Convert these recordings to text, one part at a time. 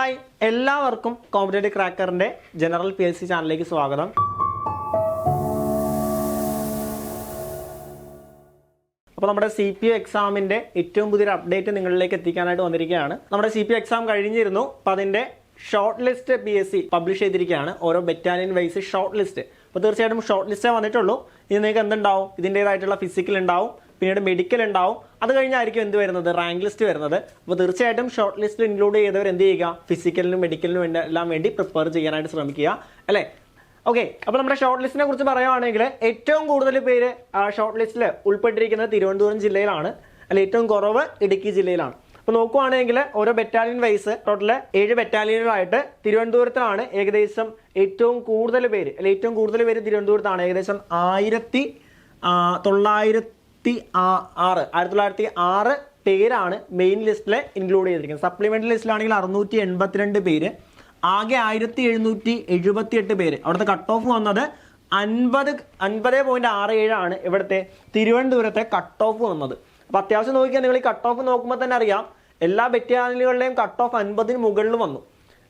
Hi എല്ലാവർക്കും competitive ക്രാക്കറിന്റെ general P S C ചാനലിലേക്ക് സ്വാഗതം. അപ്പോൾ നമ്മുടെ സി പി യു എക്സാമിന്റെ ഏറ്റവും പുതിയൊരു അപ്ഡേറ്റ് നിങ്ങളിലേക്ക് എത്തിക്കാനായിട്ട് വന്നിരിക്കുകയാണ്. നമ്മുടെ സി പി എക്സാം കഴിഞ്ഞിരുന്നു അപ്പോൾ അതിന്റെ short list P S C publish ചെയ്തിരിക്കുകയാണ്. ഓരോ ബറ്റാലിയൻ വൈസ് ഷോർട്ട് ലിസ്റ്റ് അപ്പോൾ തീർച്ചയായിട്ടും ഷോർട്ട് ലിസ്റ്റേ വന്നിട്ടുള്ളൂ. ഇനി നിങ്ങൾക്ക് എന്തുണ്ടാവും? ഇതിന്റേതായിട്ടുള്ള ഫിസിക്കൽ ഉണ്ടാവും. പിന്നീട് മെഡിക്കൽ ഉണ്ടാവും. അത് കഴിഞ്ഞായിരിക്കും എന്ത് വരുന്നത്? റാങ്ക് ലിസ്റ്റ് വരുന്നത്. അപ്പോൾ തീർച്ചയായിട്ടും ഷോർട്ട് ലിസ്റ്റിൽ ഇൻക്ലൂഡ് ചെയ്തവർ എന്ത് ചെയ്യുക? ഫിസിക്കലിനും മെഡിക്കലിനും വേണ്ട എല്ലാം വേണ്ടി പ്രിപ്പയർ ചെയ്യാനായിട്ട് ശ്രമിക്കുക. അല്ലേ? ഓക്കെ അപ്പോൾ നമ്മുടെ ഷോർട്ട് ലിസ്റ്റിനെ കുറിച്ച് പറയുവാണെങ്കിൽ ഏറ്റവും കൂടുതൽ പേര് ഷോർട്ട് ലിസ്റ്റിൽ ഉൾപ്പെട്ടിരിക്കുന്നത് തിരുവനന്തപുരം ജില്ലയിലാണ്. അല്ല ഏറ്റവും കുറവ് ഇടുക്കി ജില്ലയിലാണ്. അപ്പോൾ നോക്കുവാണെങ്കിൽ ഓരോ ബറ്റാലിയൻ വൈസ് ടോട്ടൽ ഏഴ് ബറ്റാലിയനുകളായിട്ട് തിരുവനന്തപുരത്താണ് ഏകദേശം ഏറ്റവും കൂടുതൽ പേര്. അല്ലെ ഏറ്റവും കൂടുതൽ പേര് തിരുവനന്തപുരത്താണ്. ഏകദേശം ആയിരത്തി ആ, തൊള്ളായിരത്തി ആറ്. ആയിരത്തി തൊള്ളായിരത്തി ആറ് പേരാണ് മെയിൻ ലിസ്റ്റിൽ ഇൻക്ലൂഡ് ചെയ്തിരിക്കുന്നത്. സപ്ലിമെന്ററി ലിസ്റ്റിലാണെങ്കിൽ അറുന്നൂറ്റി എൺപത്തിരണ്ട് പേര്. ആകെ ആയിരത്തി എഴുന്നൂറ്റി എഴുപത്തി എട്ട് പേര്. അവിടുത്തെ കട്ട് ഓഫ് വന്നത് അൻപത് അൻപത് പോയിന്റ് ആറ് ഏഴാണ് ഇവിടുത്തെ തിരുവനന്തപുരത്തെ കട്ട് ഓഫ് വന്നത്. അപ്പം അത്യാവശ്യം നോക്കിയാൽ നിങ്ങൾ ഈ കട്ട് ഓഫ് നോക്കുമ്പോൾ തന്നെ അറിയാം എല്ലാ ബറ്റാലിയനുകളുടെയും കട്ട് ഓഫ് അൻപതിന് മുകളിൽ വന്നു.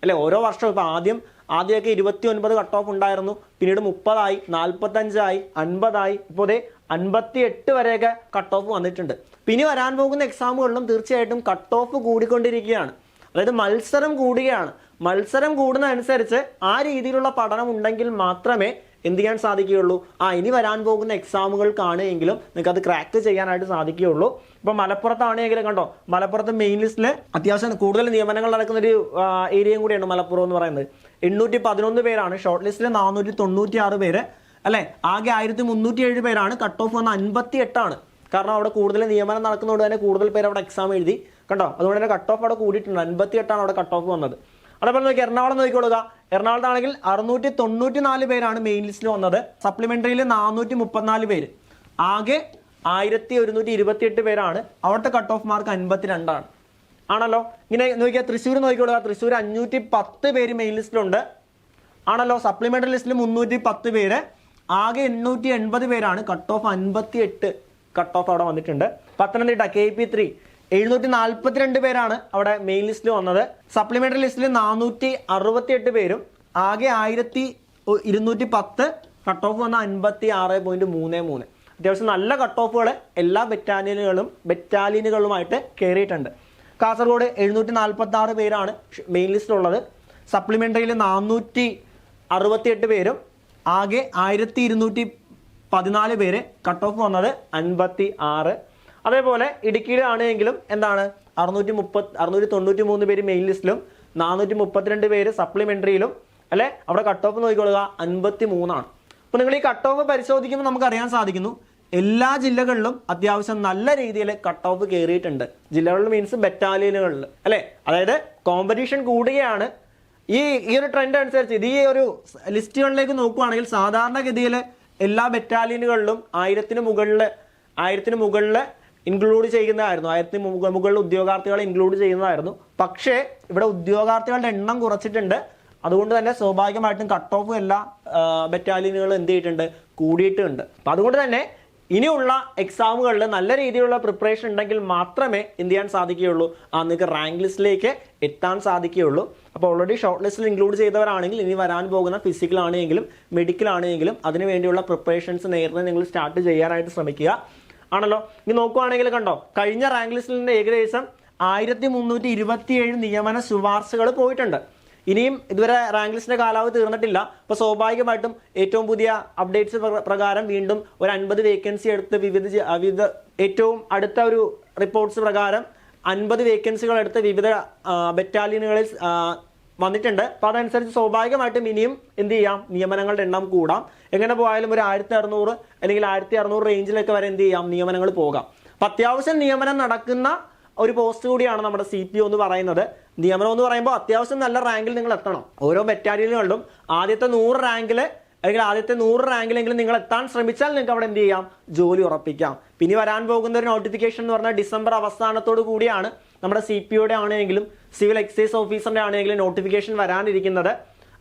അല്ലെ ഓരോ വർഷവും ഇപ്പോൾ ആദ്യം ആദ്യമൊക്കെ ഇരുപത്തി ഒൻപത് കട്ട് ഓഫ് ഉണ്ടായിരുന്നു. പിന്നീട് മുപ്പതായി നാൽപ്പത്തഞ്ചായി അൻപതായി. ഇപ്പോൾ ദേ അൻപത്തി എട്ട് വരെയൊക്കെ കട്ട് ഓഫ് വന്നിട്ടുണ്ട്. പിന്നെ വരാൻ പോകുന്ന എക്സാമുകളിലും തീർച്ചയായിട്ടും കട്ട് ഓഫ് കൂടിക്കൊണ്ടിരിക്കുകയാണ്. അതായത് മത്സരം കൂടുകയാണ്. മത്സരം കൂടുന്നതനുസരിച്ച് ആ രീതിയിലുള്ള പഠനം ഉണ്ടെങ്കിൽ മാത്രമേ എന്ത് ചെയ്യാൻ സാധിക്കുകയുള്ളൂ? ആ ഇനി വരാൻ പോകുന്ന എക്സാമുകൾ എങ്കിലും നിങ്ങൾക്ക് അത് ക്രാക്ക് ചെയ്യാനായിട്ട് സാധിക്കുകയുള്ളൂ. ഇപ്പൊ മലപ്പുറത്താണെങ്കിലും കണ്ടോ? മലപ്പുറത്ത് മെയിൻ ലിസ്റ്റിൽ അത്യാവശ്യം കൂടുതൽ നിയമനങ്ങൾ നടക്കുന്ന ഒരു ഏരിയയും കൂടിയാണ് മലപ്പുറം എന്ന് പറയുന്നത്. എണ്ണൂറ്റി പതിനൊന്ന് പേരാണ്. ഷോർട്ട് ലിസ്റ്റിൽ നാനൂറ്റി തൊണ്ണൂറ്റി ആറ് പേര്. അല്ലെ? ആകെ ആയിരത്തി മുന്നൂറ്റി ഏഴ് പേരാണ്. കട്ട് ഓഫ് വന്ന അൻപത്തി എട്ടാണ് കാരണം അവിടെ കൂടുതൽ നിയമനം നടക്കുന്നതുകൊണ്ട് തന്നെ കൂടുതൽ പേര് അവിടെ എക്സാം എഴുതി. കണ്ടോ? അതുകൊണ്ട് തന്നെ കട്ട് ഓഫ് അവിടെ കൂടിയിട്ടുണ്ട്. അൻപത്തി എട്ടാണ് അവിടെ കട്ട് ഓഫ് വന്നത്. അതേപോലെ നോക്കി എറണാകുളം നോക്കിക്കൊള്ളുക. എറണാകുളത്താണെങ്കിൽ അറുന്നൂറ്റി തൊണ്ണൂറ്റി നാല് പേരാണ് മെയിൻ ലിസ്റ്റിൽ വന്നത്. സപ്ലിമെന്ററിയിൽ നാനൂറ്റി മുപ്പത്തിനാല് പേര്. ആകെ ആയിരത്തി ഒരുന്നൂറ്റി ഇരുപത്തി എട്ട് പേരാണ്. അവിടുത്തെ കട്ട് ഓഫ് മാർക്ക് അൻപത്തിരണ്ടാണ്. ആണല്ലോ? ഇങ്ങനെ നോക്കിയാൽ തൃശ്ശൂർ നോക്കിക്കൊള്ളുക. തൃശ്ശൂർ അഞ്ഞൂറ്റി പത്ത് പേര് മെയിൻ ലിസ്റ്റിലുണ്ട് ആണല്ലോ? സപ്ലിമെന്ററി ലിസ്റ്റിൽ മുന്നൂറ്റി പത്ത് പേര്. ആകെ എണ്ണൂറ്റി എൺപത് പേരാണ്. കട്ട് ഓഫ് അൻപത്തി എട്ട് കട്ട് ഓഫ് അവിടെ വന്നിട്ടുണ്ട്. പത്തനംതിട്ട കെ പി ത്രീ എഴുന്നൂറ്റി നാൽപ്പത്തിരണ്ട് പേരാണ് അവിടെ മെയിൻ ലിസ്റ്റിൽ വന്നത്. സപ്ലിമെന്ററി ലിസ്റ്റിൽ നാനൂറ്റി അറുപത്തി എട്ട് പേരും. ആകെ ആയിരത്തി ഇരുന്നൂറ്റി പത്ത് കട്ട് ഓഫ് വന്ന അൻപത്തി ആറ് പോയിന്റ് മൂന്ന് മൂന്ന്. അത്യാവശ്യം നല്ല കട്ട് ഓഫുകൾ എല്ലാ ബറ്റാലിയനുകളും ബറ്റാലിയനുകളുമായിട്ട് കയറിയിട്ടുണ്ട് കാസർഗോഡ് എഴുന്നൂറ്റി നാൽപ്പത്തി ആറ് പേരാണ് മെയിൻ ലിസ്റ്റിലുള്ളത് സപ്ലിമെന്ററിയിൽ നാനൂറ്റി അറുപത്തിയെട്ട് പേരും. ആകെ ആയിരത്തി ഇരുന്നൂറ്റി പതിനാല് പേര് കട്ട് ഓഫ് വന്നത് അൻപത്തി ആറ് അതേപോലെ ഇടുക്കിയിലാണെങ്കിലും എന്താണ്? അറുന്നൂറ്റി മുപ്പത് അറുന്നൂറ്റി തൊണ്ണൂറ്റി മൂന്ന് പേര് മെയിൻ ലിസ്റ്റിലും നാനൂറ്റി മുപ്പത്തിരണ്ട് പേര് സപ്ലിമെന്ററിയിലും അല്ലെ? അവിടെ കട്ട് ഓഫ് നോക്കിക്കൊള്ളുക അൻപത്തി മൂന്നാണ് അപ്പൊ നിങ്ങൾ ഈ കട്ട് ഓഫ് പരിശോധിക്കുമ്പോൾ നമുക്ക് അറിയാൻ സാധിക്കുന്നു എല്ലാ ജില്ലകളിലും അത്യാവശ്യം നല്ല രീതിയിൽ കട്ട് ഓഫ് കയറിയിട്ടുണ്ട് ജില്ലകളിൽ മീൻസ് ബറ്റാലിയനുകളിൽ അല്ലെ? അതായത് കോമ്പറ്റീഷൻ കൂടുകയാണ്. ഈ ഈ ഒരു ട്രെൻഡ് അനുസരിച്ച് ഇത് ഈ ഒരു ലിസ്റ്റുകളിലേക്ക് നോക്കുകയാണെങ്കിൽ സാധാരണഗതിയിൽ എല്ലാ ബറ്റാലിയനുകളിലും ആയിരത്തിന് മുകളിൽ ആയിരത്തിന് മുകളിൽ ഇൻക്ലൂഡ് ചെയ്യുന്നതായിരുന്നു. ആയിരത്തി മുക- മുകളിൽ ഉദ്യോഗാർത്ഥികളെ ഇൻക്ലൂഡ് ചെയ്യുന്നതായിരുന്നു. പക്ഷേ ഇവിടെ ഉദ്യോഗാർത്ഥികളുടെ എണ്ണം കുറച്ചിട്ടുണ്ട്. അതുകൊണ്ട് തന്നെ സ്വാഭാവികമായിട്ടും കട്ട് ഓഫ് എല്ലാ ബറ്റാലിയനുകളും എന്ത് ചെയ്തിട്ടുണ്ട്? കൂടിയിട്ടുണ്ട്. അപ്പം അതുകൊണ്ട് തന്നെ ഇനിയുള്ള എക്സാമുകളിൽ നല്ല രീതിയിലുള്ള പ്രിപ്പറേഷൻ ഉണ്ടെങ്കിൽ മാത്രമേ എന്ത് ചെയ്യാൻ സാധിക്കുകയുള്ളൂ. ആ നിങ്ങൾക്ക് റാങ്ക് ലിസ്റ്റിലേക്ക് എത്താൻ സാധിക്കുകയുള്ളൂ. അപ്പോൾ ഓൾറെഡി ഷോർട്ട് ലിസ്റ്റിൽ ഇൻക്ലൂഡ് ചെയ്തവരാണെങ്കിൽ ഇനി വരാൻ പോകുന്ന ഫിസിക്കൽ ആണെങ്കിലും മെഡിക്കൽ ആണെങ്കിലും അതിനുവേണ്ടിയുള്ള പ്രിപ്പറേഷൻസ് നേരത്തെ നിങ്ങൾ സ്റ്റാർട്ട് ചെയ്യാനായിട്ട് ശ്രമിക്കുക. ആണല്ലോ? ഇനി നോക്കുവാണെങ്കിൽ കണ്ടോ കഴിഞ്ഞ റാങ്ക് ലിസ്റ്റിൽ നിന്ന് ഏകദേശം ആയിരത്തി മുന്നൂറ്റി ഇരുപത്തിയേഴ് നിയമന ശുപാർശകൾ പോയിട്ടുണ്ട്. ഇനിയും ഇതുവരെ റാങ്ക് ലിസ്റ്റിന്റെ കാലാവധി തീർന്നിട്ടില്ല. അപ്പോൾ സ്വാഭാവികമായിട്ടും ഏറ്റവും പുതിയ അപ്ഡേറ്റ്സ് പ്രകാരം വീണ്ടും ഒരു അൻപത് വേക്കൻസി എടുത്ത് വിവിധ വിവിധ ഏറ്റവും അടുത്ത ഒരു റിപ്പോർട്ട്സ് പ്രകാരം അൻപത് വേക്കൻസികൾ എടുത്ത് വിവിധ ബറ്റാലിയനുകളിൽ വന്നിട്ടുണ്ട്. അപ്പോൾ അതനുസരിച്ച് സ്വാഭാവികമായിട്ടും ഇനിയും എന്ത് ചെയ്യാം? നിയമനങ്ങളുടെ എണ്ണം കൂടാം. എങ്ങനെ പോയാലും ഒരു ആയിരത്തി അറുന്നൂറ് അല്ലെങ്കിൽ ആയിരത്തി അറുന്നൂറ് റേഞ്ചിലൊക്കെ വരെ എന്ത് ചെയ്യാം? നിയമനങ്ങൾ പോകാം. അപ്പം അത്യാവശ്യം നിയമനം നടക്കുന്ന ഒരു പോസ്റ്റ് കൂടിയാണ് നമ്മുടെ സി പി ഒ എന്ന് പറയുന്നത്. നിയമനം എന്ന് പറയുമ്പോൾ അത്യാവശ്യം നല്ല റാങ്കിൽ നിങ്ങൾ എത്തണം. ഓരോ ബറ്റാലിയനുകളിലും ആദ്യത്തെ നൂറ് റാങ്കിൽ അല്ലെങ്കിൽ ആദ്യത്തെ നൂറ് റാങ്കിലെങ്കിലും നിങ്ങൾ എത്താൻ ശ്രമിച്ചാൽ നിങ്ങൾക്ക് അവിടെ എന്ത് ചെയ്യാം? ജോലി ഉറപ്പിക്കാം. പിന്നെ വരാൻ പോകുന്ന ഒരു നോട്ടിഫിക്കേഷൻ എന്ന് പറഞ്ഞാൽ ഡിസംബർ അവസാനത്തോടു കൂടിയാണ് നമ്മുടെ സി പി ഒയുടെ ആണെങ്കിലും സിവിൽ എക്സൈസ് ഓഫീസറിന്റെ ആണെങ്കിലും നോട്ടിഫിക്കേഷൻ വരാനിരിക്കുന്നത്.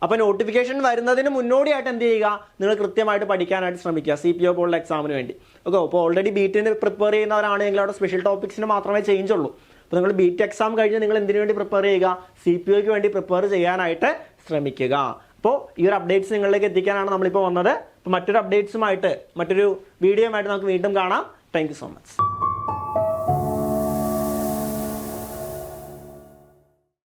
അപ്പോൾ നോട്ടിഫിക്കേഷൻ വരുന്നതിന് മുന്നോടിയായിട്ട് എന്ത് ചെയ്യുക? നിങ്ങൾ കൃത്യമായിട്ട് പഠിക്കാനായിട്ട് ശ്രമിക്കുക സി പി ഒ പോലുള്ള എക്സാമിന് വേണ്ടി. ഓക്കെ അപ്പോൾ ഓൾറെഡി ബീറ്റിന് പ്രിപ്പയർ ചെയ്യുന്നവരാണെങ്കിൽ അവിടെ സ്പെഷ്യൽ ടോപ്പിക്സിന് മാത്രമേ ചേഞ്ച് ഉള്ളൂ. അപ്പോൾ നിങ്ങൾ ബീറ്റ് എക്സാം കഴിഞ്ഞ് നിങ്ങൾ എന്തിനു വേണ്ടി പ്രിപ്പയർ ചെയ്യുക? സി പി ഒക്ക് വേണ്ടി പ്രിപ്പയർ ചെയ്യാനായിട്ട് ശ്രമിക്കുക. അപ്പോൾ ഈ ഒരു അപ്ഡേറ്റ്സ് നിങ്ങളിലേക്ക് എത്തിക്കാനാണ് നമ്മളിപ്പോൾ വന്നത്. അപ്പോൾ മറ്റൊരു അപ്ഡേറ്റ്സുമായിട്ട് മറ്റൊരു വീഡിയോ ആയിട്ട് നമുക്ക് വീണ്ടും കാണാം. Thank so much